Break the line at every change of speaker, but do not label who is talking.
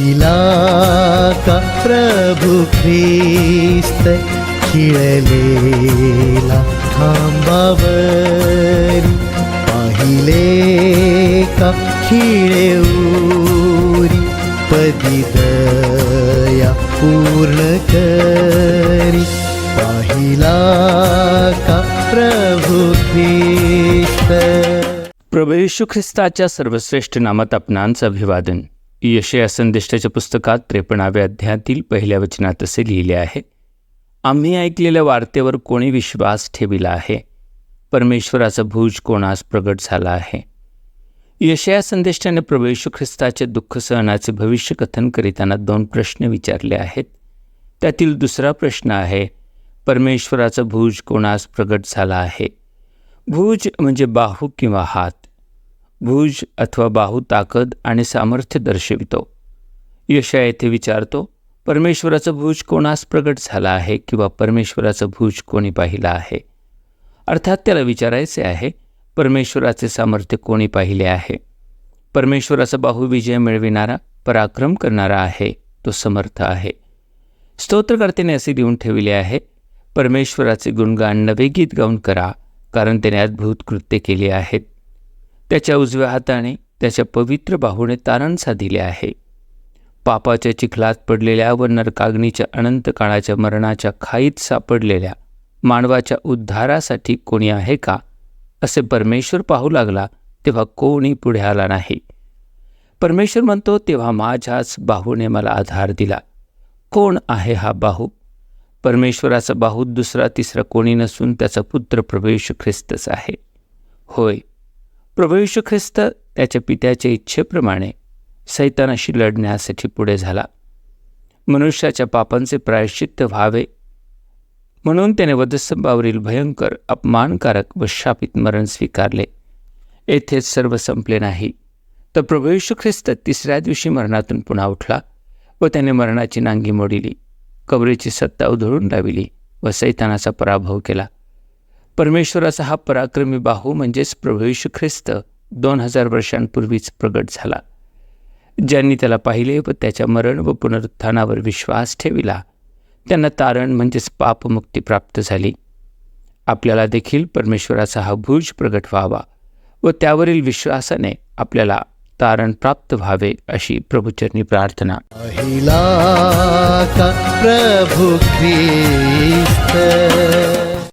पाहिला का प्रभू ख्रिस्त खिळलेला थांबावर पाहिले का खिळेऊरी पदी दया पूर्ण करी. पाहिला का प्रभू ख्रिस्त?
प्रभू येशू ख्रिस्ताच्या सर्वश्रेष्ठ नामात आपणांचं अभिवादन. यशया संदेष्टाच्या पुस्तकात त्रेपणाव्या अध्यायातील पहिल्या वचनात असे लिहिले आहे आम्ही ऐकलेल्या वार्तेवर कोणी विश्वास ठेविला आहे? परमेश्वराचा भूज कोणास प्रगट झाला आहे? यशया संदेष्टाने प्रवेशू ख्रिस्ताच्या ख्रिस्ताचे दुःख सहनाचे भविष्य कथन करीताना दोन प्रश्न विचारले आहेत. त्यातील दुसरा प्रश्न आहे परमेश्वराचा भूज कोणास प्रगट झाला आहे? भूज म्हणजे बाहू किंवा हात. भुज अथवा बाहू ताकद आणि सामर्थ्य दर्शवितो. यशा येथे विचारतो परमेश्वराचं भुज कोणास प्रगट झाला आहे किंवा परमेश्वराचं भुज कोणी पाहिलं आहे? अर्थात त्याला विचारायचे आहे परमेश्वराचे सामर्थ्य कोणी पाहिले आहे? परमेश्वराचा बाहू विजय मिळविणारा पराक्रम करणारा आहे तो समर्थ आहे. स्तोत्रकर्त्याने असे लिहून ठेवले आहे परमेश्वराचे गुणगान नवे गीत गाऊन करा कारण त्याने अद्भुत कृत्य केली आहेत. त्याच्या उजव्या हाताने त्याच्या पवित्र बाहूने तारण साधिले आहे. पापाच्या चिखलात पडलेल्या व नरकाग्नीच्या अनंत काळाच्या मरणाच्या खाईत सापडलेल्या मानवाच्या उद्धारासाठी कोणी आहे का? असे परमेश्वर पाहू लागला तेव्हा कोणी पुढे आला नाही. परमेश्वर म्हणतो तेव्हा माझ्याच बाहूने मला आधार दिला. कोण आहे हा बाहू? परमेश्वराचा बाहू दुसरा तिसरा कोणी नसून त्याचा पुत्र प्रवेश ख्रिस्तच आहे. होय प्रभू ख्रिस्त त्याच्या पित्याच्या इच्छेप्रमाणे सैतानाशी लढण्यासाठी पुढे झाला. मनुष्याच्या पापांचे प्रायश्चित्त व्हावे. म्हणून त्याने वधस्तंभावरील भयंकर अपमानकारक व शापित मरण स्वीकारले. येथेच सर्व संपले नाही. तर प्रभू ख्रिस्त तिसऱ्या दिवशी मरणातून पुन्हा उठला व त्याने मरणाची नांगी मोडिली. कबरेची सत्ता उधळून लाविली व सैतानाचा पराभव केला. परमेश्वराचा हा पराक्रमी बाहू म्हणजेच प्रभू ख्रिस्त दोन हजार वर्षांपूर्वीच प्रगट झाला. ज्यांनी त्याला पाहिले व त्याच्या मरण व पुनरुत्थानावर विश्वास ठेविला त्यांना तारण म्हणजेच पापमुक्ती प्राप्त झाली. आपल्याला देखील परमेश्वराचा हा भुज प्रगट व्हावा व त्यावरील विश्वासाने आपल्याला तारण प्राप्त व्हावे अशी प्रभुचरणी प्रार्थना.
पाहिला प्रभू